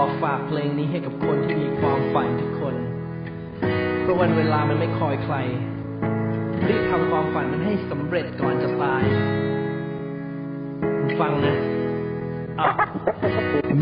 อฝากเพลงนี้ให้กับคนที่มีความฝันทุกคน เพราะวันเวลามันไม่คอยใคร รีบทำความฝันมันให้สำเร็จก่อนจะตาย ฟังนะ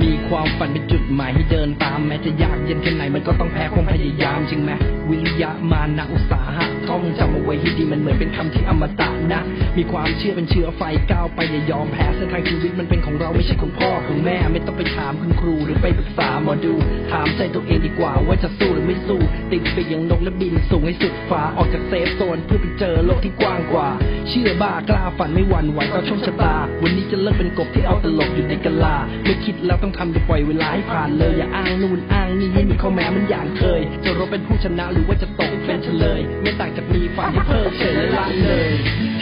มีความฝันเป็นจุดหมายให้เดินตามแม้จะยากเย็นแค่ไหนมันก็ต้องแพ้ความพยายามจริงไหมวิริยะมานะอุตสาหะท่องจำเอาไว้ให้ดีมันเหมือนเป็นคำที่อมตะนะ มีความเชื่อเป็นเชื้อไฟก้าวไปอย่ายอมแพ้เส้นทางชีวิตมันเป็นของเราไม่ใช่ของพ่อของแม่ ไม่ต้องไปามคุณครูหรือไปปรึกษาหมอดู ถามใจตัวเองดีกว่าว่าจะสู้หรือไม่สู้ ติดไปอย่างนกและบินสูงให้สุดฟ้าออกจากเซฟโซนเพื่อไปเจอโลกที่กว้างกว่า เชื่อบ้ากล้าฝันไม่หวั่นไหวต่อโชคชะตา วันนี้จะเลิกเป็นกบที่เอาตลกอยู่ในกะลา ไม่คิดแล้วต้องทำอย่าปล่อยเวลาให้ผ่านเลยอย่าอ้างนู่นอ้างนี่ให้มีข้อแม้มันอย่างเคย จะรบเป็นผู้ชนะหรือว่าจะตกเป็นเฉลย ไม่ต่างจากมีฝันที่เพิกเฉยและละเลย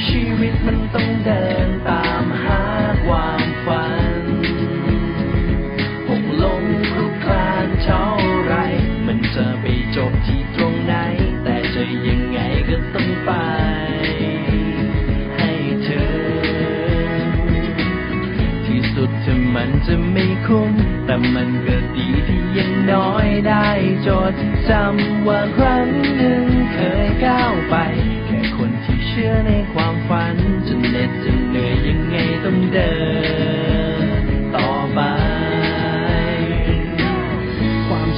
ชีวิตมันต้องเดิน สุดถึงมันจะไม่คุ้ม แต่มันก็ดีที่ยังน้อยได้จดจำว่าครั้งหนึ่งเคยก้าว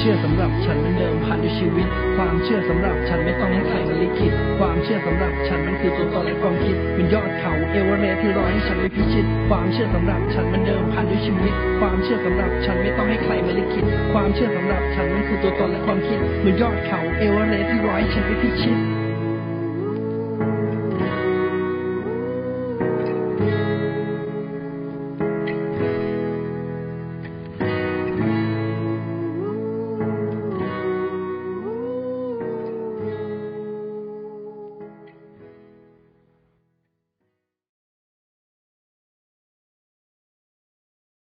ชื่อสำหรับฉันมันเดิมพันด้วยชีวิต ความเชื่อสำหรับฉันไม่ต้องให้ใครมาลิขิต ความเชื่อสำหรับฉันมันคือตัวตนและความคิดเป็นยอดเขาเอเวอเรสต์ที่รอให้ฉันไปพิชิต ความเชื่อสำหรับฉันมันเดิมพันด้วยชีวิต ความเชื่อสำหรับฉันไม่ต้องให้ใครมาลิขิต ความเชื่อสำหรับฉันมันคือตัวตนและความคิดเหมือนยอดเขาเอเวอเรสต์ที่รอให้ฉันไปพิชิต